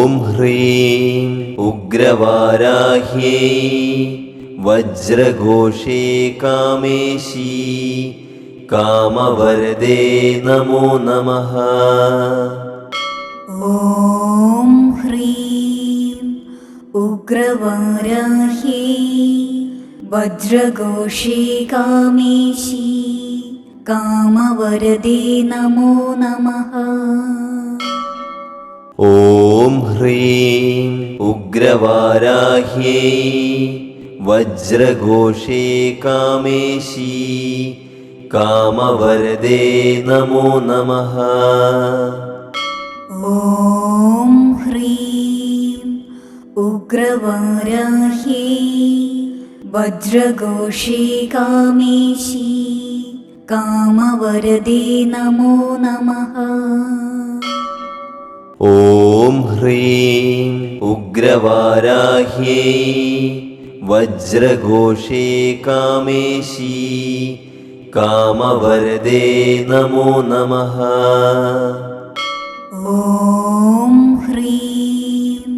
ॐ ह्रीं उग्रवाराह्यै वज्रघोषे कामेशी कामवरदे नमो नमः। ॐ ह्रीं उग्रवाराह्यै वज्रघोषे कामेशी कामवरदे नमो नमः ॐ ह्रीं उग्रवाराह्यै वज्रघोषे कामेशी कामवरदे नमो नमः। ॐ ह्रीं उग्रवाराह्यै वज्रघोषे कामेशी कामवरदे नमो नमः ॐ ह्रीं उग्रवाराह्यै वज्रघोषे कामेशी कामवरदे नमो नमः। ॐ ह्रीं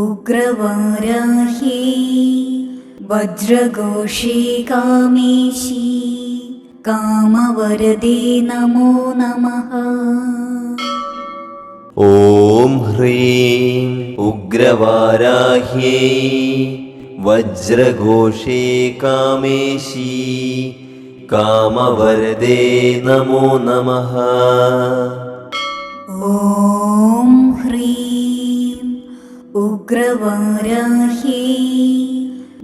उग्रवाराह्यै वज्रघोषे कामेशी कामवरदे नमो नमः ॐ ह्रीं उग्रवाराह्यै वज्रघोषे कामेशी कामवरदे नमो नमः। ॐ ह्रीं उग्रवाराह्यै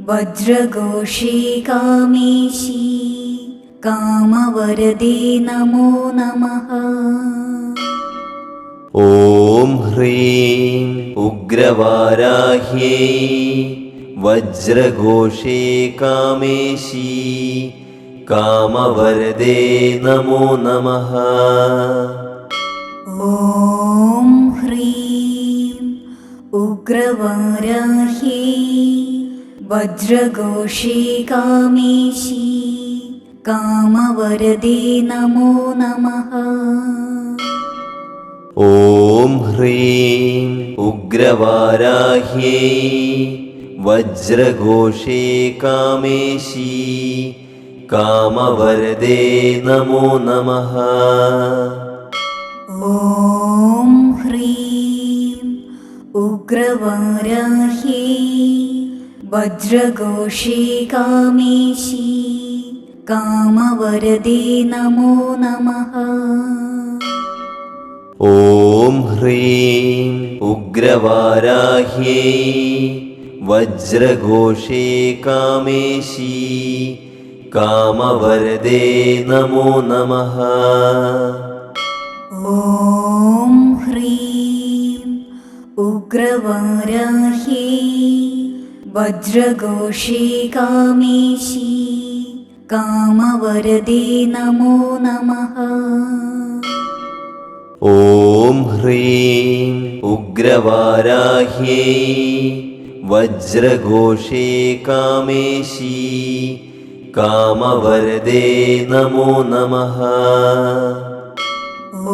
वज्रघोषे कामेशी कामवरदे नमो नमः ॐ ह्रीं उग्रवाराह्यै वज्रघोषे कामेशी कामवरदे नमो नमः। ॐ ह्रीं उग्रवाराह्यै वज्रघोषे कामेशी कामवरदे नमो नमः ॐ ह्रीं उग्रवाराह्यै वज्रघोषे कामेशी कामवरदे नमो नमः। ॐ ह्रीं उग्रवाराह्यै वज्रघोषे कामेशी कामवरदे नमो नमः ॐ ह्रीं उग्रवाराह्यै वज्रघोषे कामेशी कामवरदे नमो नमः। ॐ ह्रीं उग्रवाराह्यै वज्रघोषे कामेशी कामवरदे नमो नमः ॐ ह्रीं उग्रवाराह्यै वज्रघोषे कामेशी कामवरदे नमो नमः।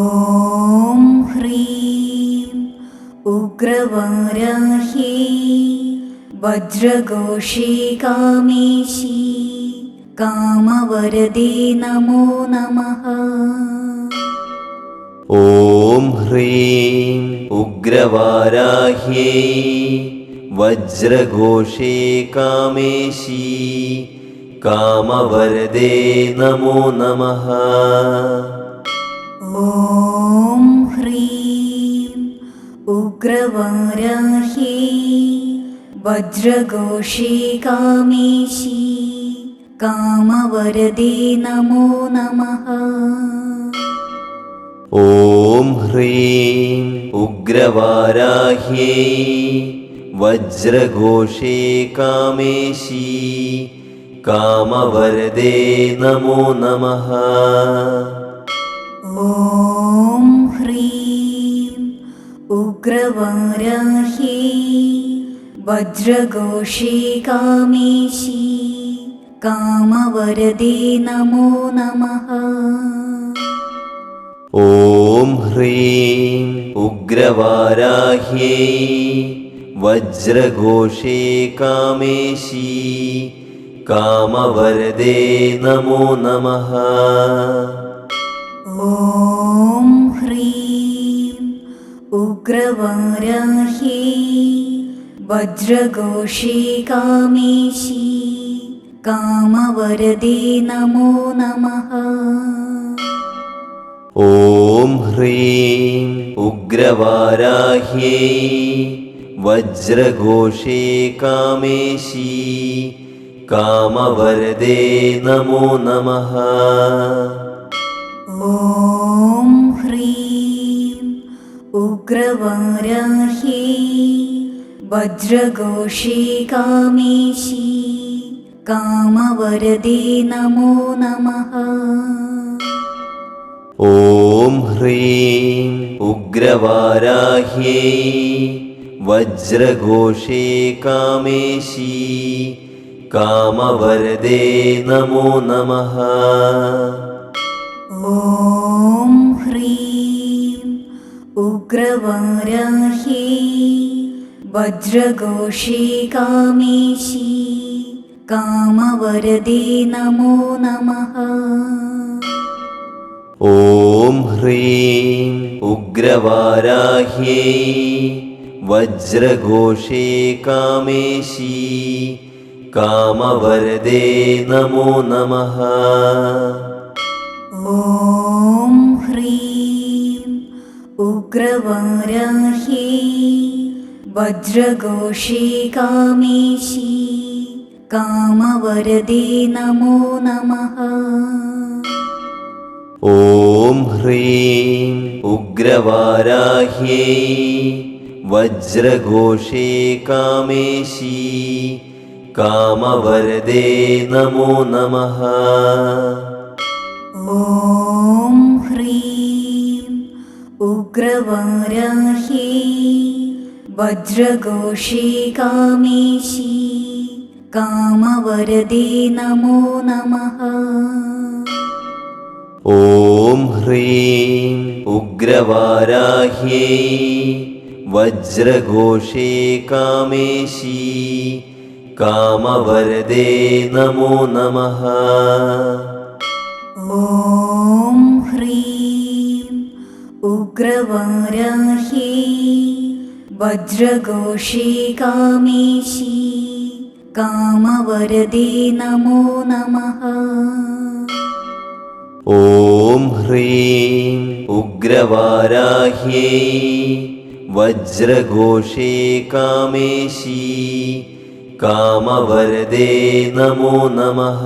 ॐ ह्रीं उग्रवाराह्यै वज्रघोषे कामेशी कामवरदे नमो नमः ॐ ह्रीं उग्रवाराह्यै वज्रघोषे कामेशी कामवरदे नमो नमः। ॐ ह्रीं उग्रवाराह्यै वज्रघोषे कामेशी कामवरदे नमो नमः ॐ ह्रीं उग्रवाराह्यै वज्रघोषे कामेशी कामवरदे नमो नमः। ॐ ह्रीं उग्रवाराह्यै वज्रघोषे कामेशी कामवरदे नमो नमः ॐ ह्रीं उग्रवाराह्यै वज्रघोषे कामेशी कामवरदे नमो नमः। ॐ ह्रीं उग्रवाराह्यै वज्रघोषे कामेशी कामवरदे नमो नमः ॐ ह्रीं उग्रवाराह्यै वज्रघोषे कामेशी कामवरदे नमो नमः। ॐ ह्रीं उग्रवाराह्यै वज्रघोषे कामेशी कामवरदे नमो नमः ॐ ह्रीं उग्रवाराह्यै वज्रघोषे कामेशी कामवरदे नमो नमः। ॐ ह्रीं उग्रवाराह्यै वज्रघोषे कामेशी कामवरदे नमो नमः ॐ ह्रीं उग्रवाराह्यै वज्रघोषे कामेशी कामवरदे नमो नमः। ॐ ह्रीं उग्रवाराह्यै वज्रघोषे कामेशी कामवरदे नमो नमः ॐ ह्रीं उग्रवाराह्यै वज्रघोषे कामेशी कामवरदे नमो नमः। ॐ ह्रीं उग्रवाराह्यै वज्रघोषे कामेशी कामवरदे नमो नमः ॐ ह्रीं उग्रवाराह्यै वज्रघोषे कामेशी कामवरदे नमो नमः। ॐ ह्रीं उग्रवाराह्यै वज्रघोषे कामेशी कामवरदे नमो नमः ॐ ह्रीं उग्रवाराह्यै वज्रघोषे कामेशी कामवरदे नमो नमः।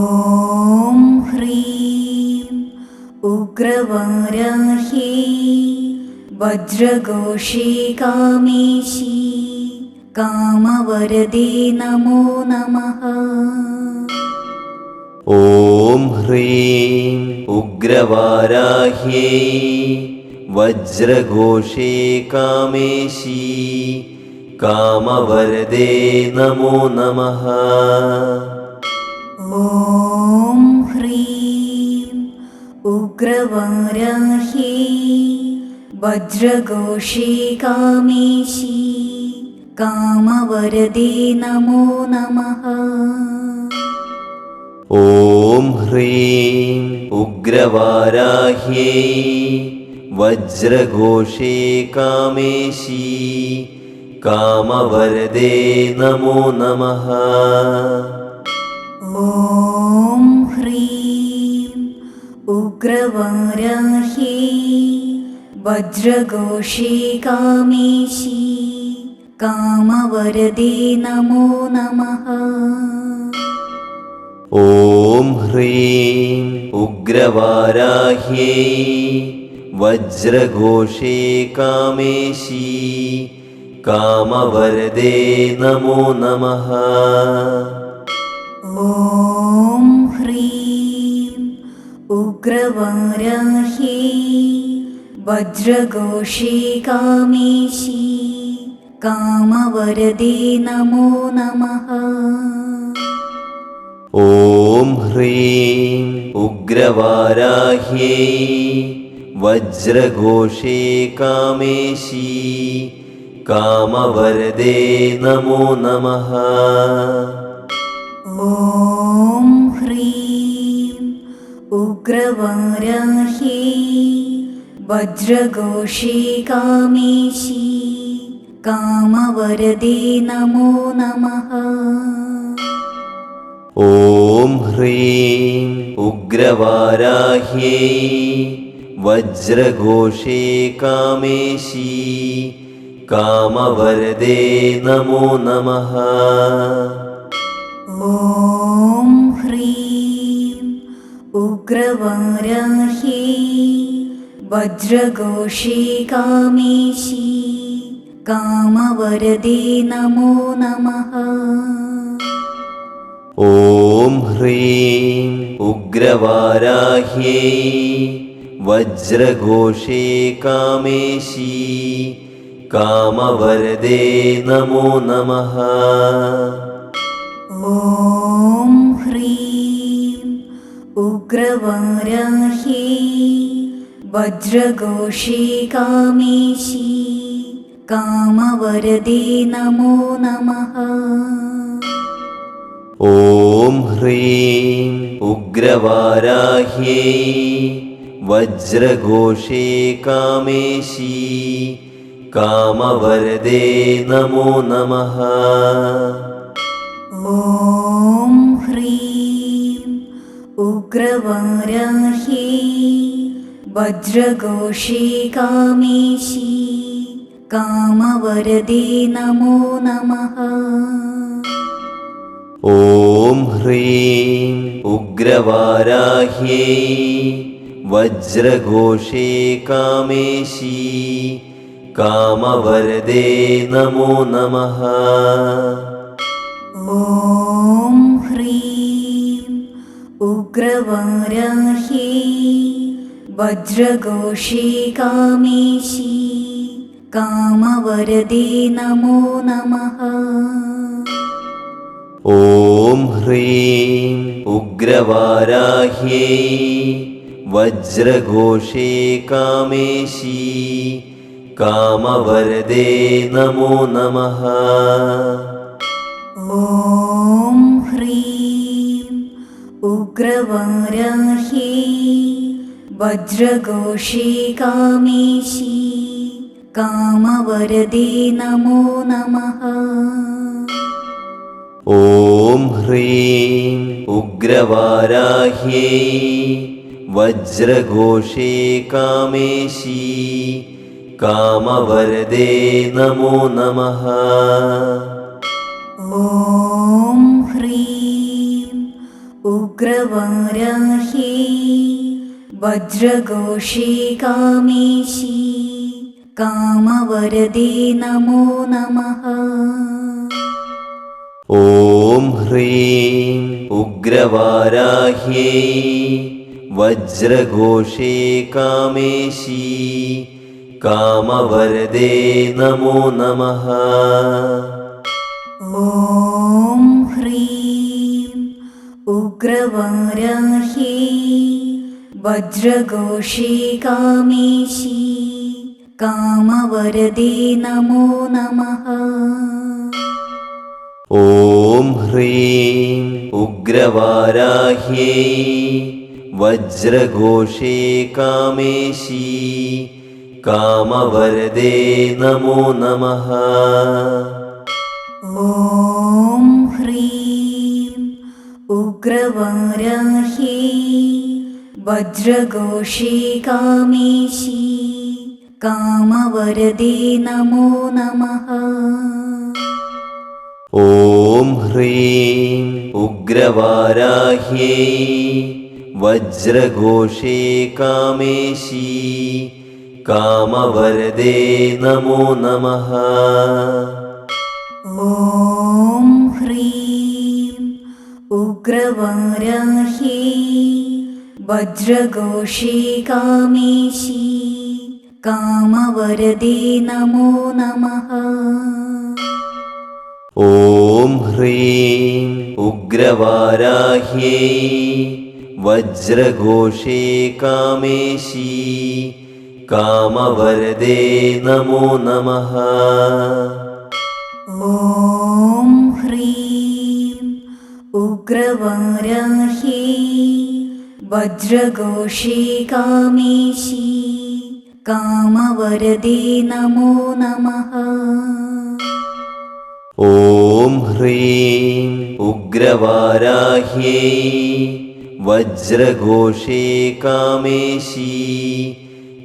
ॐ ह्रीं उग्रवाराह्यै वज्रघोषे कामेशी कामवरदे नमो नमः ॐ ह्रीं उग्रवाराह्यै वज्रघोषे कामेशी कामवरदे नमो नमः। ॐ ह्रीं उग्रवाराह्यै वज्रघोषे कामेशी कामवरदे नमो नमः ॐ ह्रीं उग्रवाराह्यै वज्रघोषे कामेशी कामवरदे नमो नमः। ॐ ह्रीं उग्रवाराह्यै वज्रघोषे कामेशी कामवरदे नमो नमः ॐ ह्रीं उग्रवाराह्यै वज्रघोषे कामेशी कामवरदे नमो नमः। ॐ ह्रीं उग्रवाराह्यै वज्रघोषे कामेशी कामवरदे नमो नमः ॐ ह्रीं उग्रवाराह्यै वज्रघोषे कामेशी कामवरदे नमो नमः। ॐ ह्रीं उग्रवाराह्यै वज्रघोषे कामेशी कामवरदे नमो नमः ॐ ह्रीं उग्रवाराह्यै वज्रघोषे कामेशी कामवरदे नमो नमः। ॐ ह्रीं उग्रवाराह्यै वज्रघोषे कामेशी कामवरदे नमो नमः ॐ ह्रीं उग्रवाराह्यै वज्रघोषे कामेशी कामवरदे नमो नमः। ॐ ह्रीं उग्रवाराह्यै वज्रघोषे कामेशी कामवरदे नमो नमः ॐ ह्रीं उग्रवाराह्यै वज्रघोषे कामेशी कामवरदे नमो नमः। ॐ ह्रीं उग्रवाराह्यै वज्रघोषे कामेशी कामवरदे नमो नमः ह्रीं उग्रवाराह्यै वज्रघोषे कामेशी कामवरदे नमो नमः। ॐ ह्रीं उग्रवाराह्यै वज्रघोषे कामेशी कामवरदे नमो नमः ॐ ह्रीं उग्रवाराह्यै वज्रघोषे कामेशी कामवरदे नमो नमः। ॐ ह्रीं उग्रवाराह्यै वज्रघोषे कामेशी कामवरदे नमो नमः ॐ ह्रीं उग्रवाराह्यै वज्रघोषे कामेशी कामवरदे नमो नमः। ॐ ह्रीं उग्रवाराह्यै वज्रघोषे कामेशी कामवरदे नमो नमः ॐ ह्रीं उग्रवाराह्यै वज्रघोषे कामेशी कामवरदे नमो नमः ॐ ह्रीं उग्रवाराह्यै वज्रघोषे कामेशी कामवरदे नमो नमः ॐ ह्रीं उग्रवाराह्यै वज्रघोषे कामेशी कामवरदे नमो नमः। ॐ ह्रीं उग्रवाराह्यै वज्रघोषे कामेशी कामवरदे नमो नमः ॐ ह्रीं उग्रवाराह्यै वज्रघोषे कामेशी कामवरदे नमो नमः। ॐ ह्रीं उग्रवाराह्यै वज्रघोषे कामेशी कामवरदे नमो नमः ॐ ह्रीं उग्रवाराह्यै वज्रघोषे कामेशी कामवरदे नमो नमः। ॐ ह्रीं उग्रवाराह्ये वज्रघोषे कामेशी कामवरदे नमो नमः ॐ ह्रीं उग्रवाराह्यै वज्रघोषे कामेशी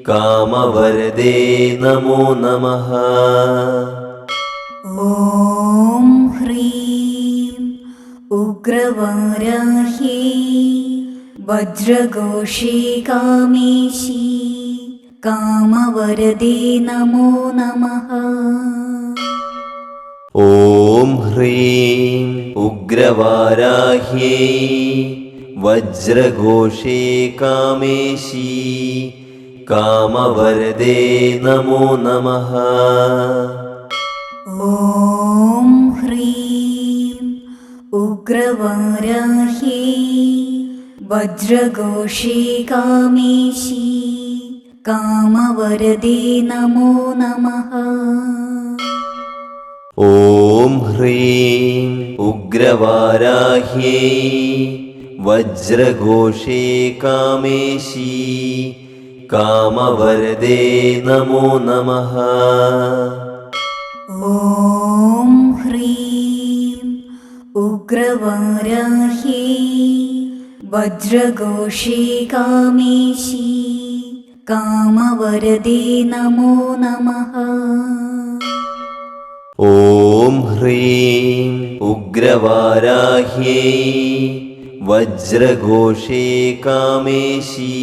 कामवरदे नमो नमः। ॐ ह्रीं उग्रवाराह्ये वज्रघोषे कामेशी कामवरदे नमो नमः ॐ ह्रीं उग्रवाराह्यै वज्रघोषे कामेशी कामवरदे नमो नमः। ॐ ह्रीं उग्रवाराह्ये वज्रघोषे कामेशी कामवरदे नमो नमः ॐ ह्रीं उग्रवाराह्यै वज्रघोषे कामेशी कामवरदे नमो नमः। ॐ ह्रीं उग्रवाराह्ये वज्रघोषे कामेशी कामवरदे नमो नमः ॐ ह्रीं उग्रवाराह्यै वज्रघोषे कामेशी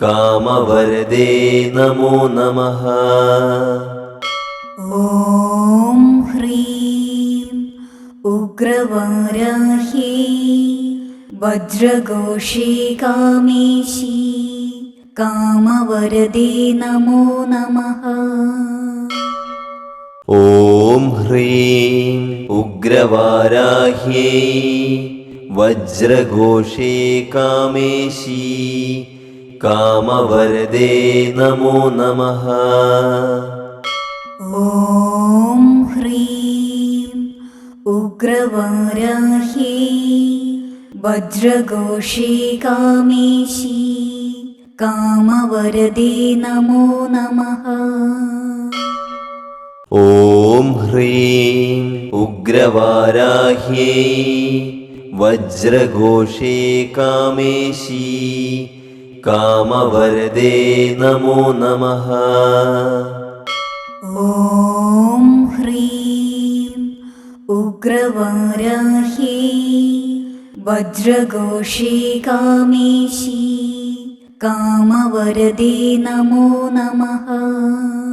कामवरदे नमो नमः। ॐ ह्रीं उग्रवाराह्ये वज्रघोषे कामेशी कामवरदे नमो नमः ॐ ह्रीं उग्रवाराह्यै वज्रघोषे कामेशी कामवरदे नमो नमः। ॐ ह्रीं उग्रवाराह्ये वज्रघोषे कामेशी कामवरदे नमो नमः ॐ ह्रीं उग्रवाराह्यै वज्रघोषे कामेशी कामवरदे नमो नमः ॐ ह्रीं उग्रवाराह्ये वज्रघोषे कामेशी कामवरदे नमो नमः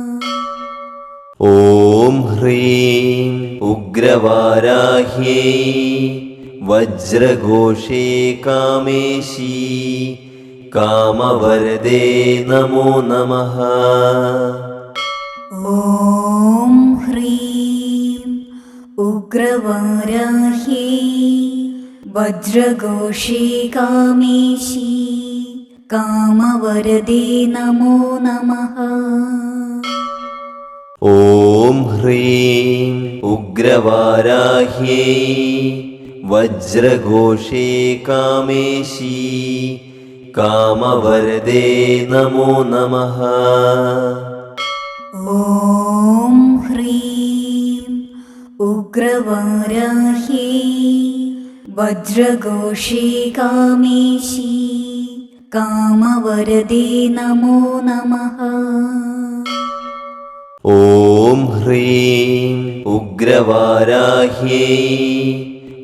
ॐ ह्रीं उग्रवाराह्यै वज्रघोषे कामेशी कामवरदे नमो नमः। ॐ ह्रीं उग्रवाराह्ये वज्रघोषे कामेशी कामवरदे नमो नमः ॐ ह्रीं उग्रवाराह्यै वज्रघोषे कामेशी कामवरदे नमो नमः। ॐ ह्रीं उग्रवाराह्ये वज्रघोषे कामेशी कामवरदे नमो नमः ॐ ह्रीं उग्रवाराह्यै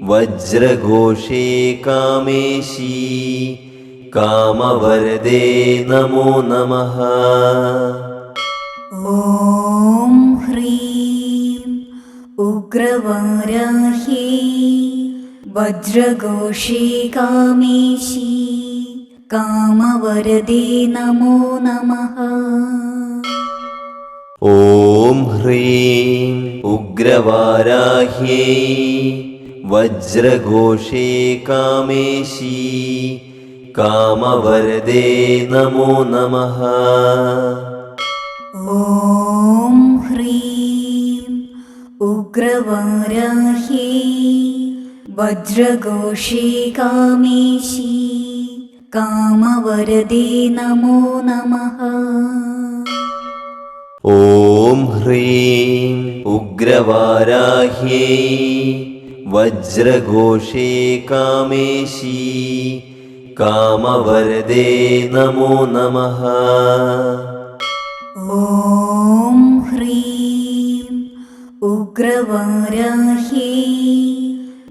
वज्रघोषे कामेशी कामवरदे नमो नमः। ॐ ह्रीं उग्रवाराह्ये वज्रघोषे कामेशी कामवरदे नमो नमः ॐ ह्रीं उग्रवाराह्यै वज्रघोषे कामेशी कामवरदे नमो नमः। ॐ ह्रीं उग्रवाराह्ये वज्रघोषे कामेशी कामवरदे नमो नमः ॐ ह्रीं उग्रवाराह्यै वज्रघोषे कामेशी कामवरदे नमो नमः। ॐ ह्रीं उग्रवाराह्ये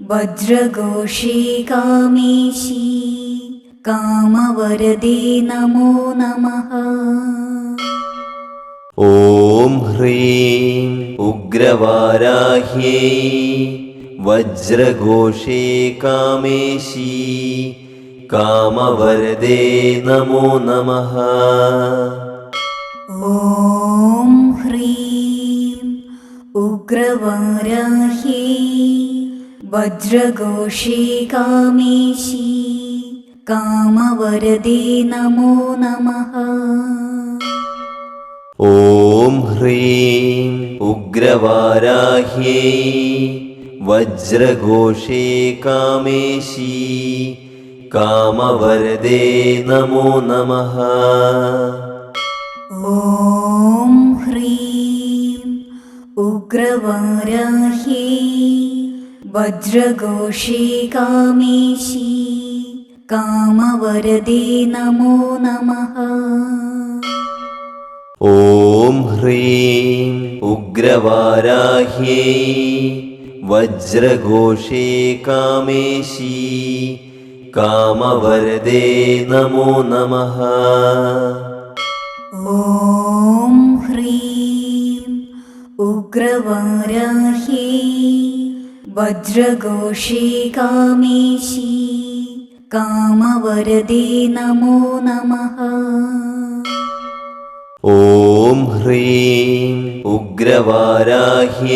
वज्रघोषे कामेशी कामवरदे नमो नमः ॐ ह्रीं उग्रवाराह्यै वज्रघोषे कामेशी कामवरदे नमो नमः। ॐ ह्रीं उग्रवाराह्ये वज्रघोषे कामेशी कामवरदे नमो नमः ॐ ह्रीं उग्रवाराह्यै वज्रघोषे कामेशी कामवरदे नमो नमः। ॐ ह्रीं उग्रवाराह्ये वज्रघोषे कामेशी कामवरदे नमो नमः ॐ ह्रीं उग्रवाराह्यै वज्रघोषे कामेशी कामवरदे नमो नमः। ॐ ह्रीं उग्रवाराह्ये वज्रघोषे कामेशी कामवरदे नमो नमः ॐ ह्रीं उग्रवाराह्यै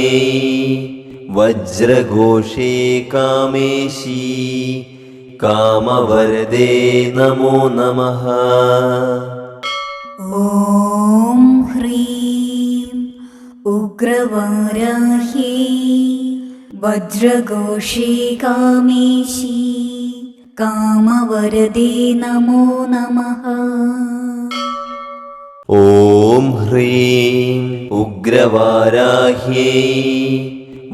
वज्रघोषे कामेशी कामवरदे नमो नमः। ॐ ह्रीं उग्रवाराह्ये वज्रघोषे कामेशी कामवरदे नमो नमः ॐ ह्रीं उग्रवाराह्यै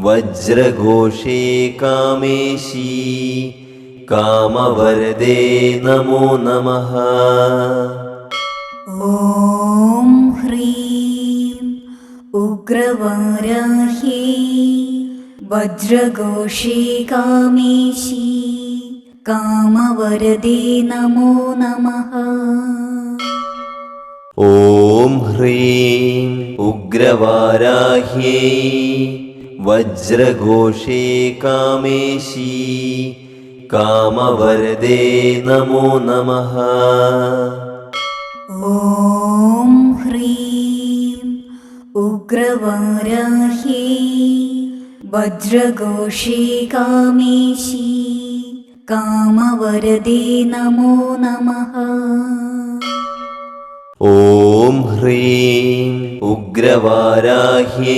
वज्रघोषे कामेशी कामवरदे नमो नमः। ॐ ह्रीं उग्रवाराह्ये वज्रघोषे कामेशी कामवरदे नमो नमः ॐ ह्रीं उग्रवाराह्यै वज्रघोषे कामेशी कामवरदे नमो नमः। ॐ ह्रीं उग्रवाराह्ये वज्रघोषे कामेशी कामवरदे नमो नमः ॐ ह्रीं उग्रवाराह्यै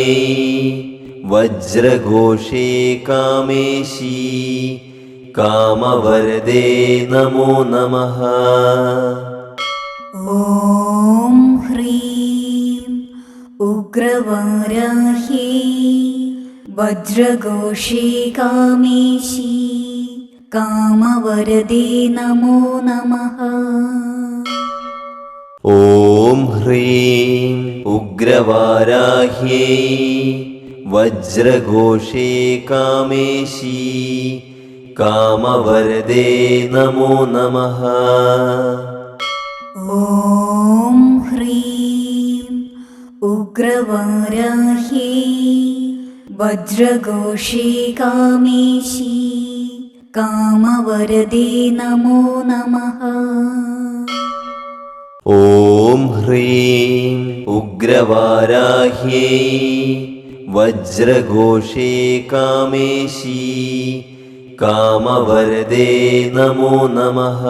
वज्रघोषे कामेशी कामवरदे नमो नमः। ॐ ह्रीं उग्रवाराह्ये वज्रघोषे कामेशी कामवरदे नमो नमः ॐ ह्रीं उग्रवाराह्यै वज्रघोषे कामेशी कामवरदे नमो नमः। ॐ ह्रीं उग्रवाराह्ये वज्रघोषे कामेशी कामवरदे नमो नमः ॐ ह्रीं उग्रवाराह्यै वज्रघोषे कामेशी कामवरदे नमो नमः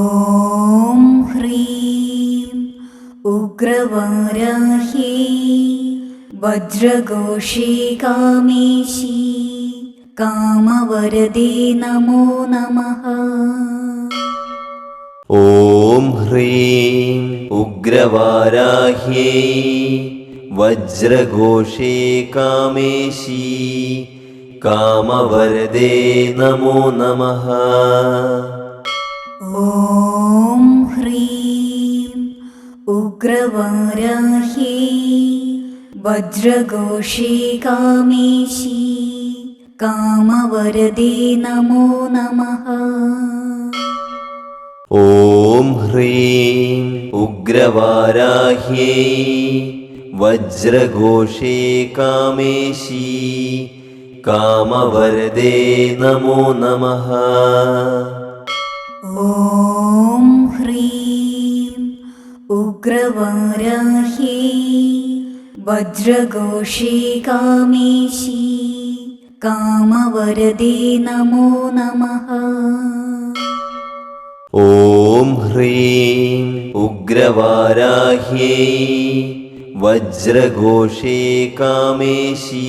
ॐ ह्रीं उग्रवाराह्यै वज्रघोषे कामेशी कामवरदे नमो नमः ॐ ह्रीं उग्रवाराह्यै वज्रघोषे कामेशी कामवरदे नमो नमः। ॐ ह्रीं उग्रवाराह्यै वज्रघोषे कामेशी कामवरदे नमो नमः ॐ ह्रीं उग्रवाराह्यै वज्रघोषे कामेशी कामवरदे नमो नमः। ॐ ह्रीं उग्रवाराह्यै वज्रघोषे कामेशी कामवरदे नमो नमः ॐ ह्रीं उग्रवाराह्यै वज्रघोषे कामेशी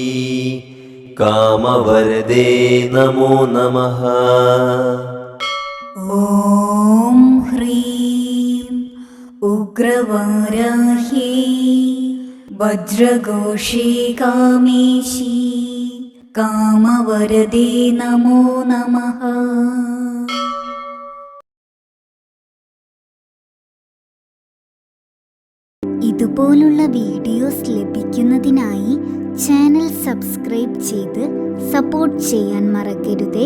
कामवरदे नमो नमः। ॐ ह्रीं उग्रवाराह्यै वज्रघोषे कामेशी कामवरदे नमो नमः ഇതുപോലുള്ള വീഡിയോസ് ലഭിക്കുന്നതിനായി ചാനൽ സബ്സ്ക്രൈബ് ചെയ്ത് സപ്പോർട്ട് ചെയ്യാൻ മറക്കരുതേ.